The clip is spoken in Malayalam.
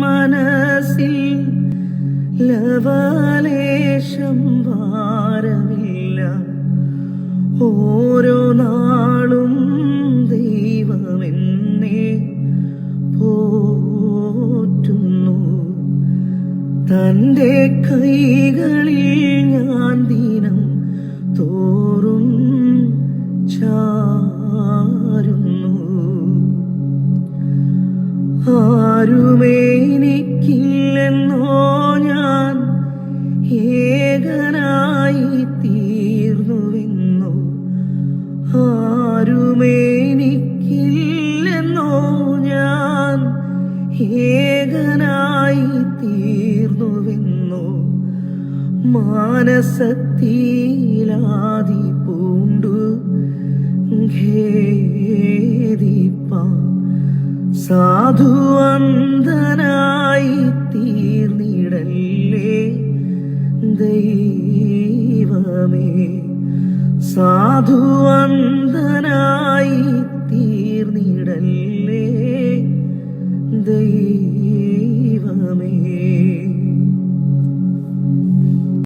മനസ്സിൽ ലവലേശം വാരമില്ല പോറ്റുന്നു. തന്റെ കൈകളിൽ ഞാൻ ആരുമേ എനിക്കില്ലെന്നോ ഞാൻ ഏകനായി തീർന്നുവെന്നോ? ആരുമേ എനിക്കില്ലെന്നോ ഞാൻ ഏകനായി തീർന്നുവെന്നോ? മാനസത്തിലാതി സാധുവന്തനായി തീർന്നിടല്ലേ ദൈവമേ സാധു അന്ധനായി തീർന്നിടല്ലേ ദൈവമേ.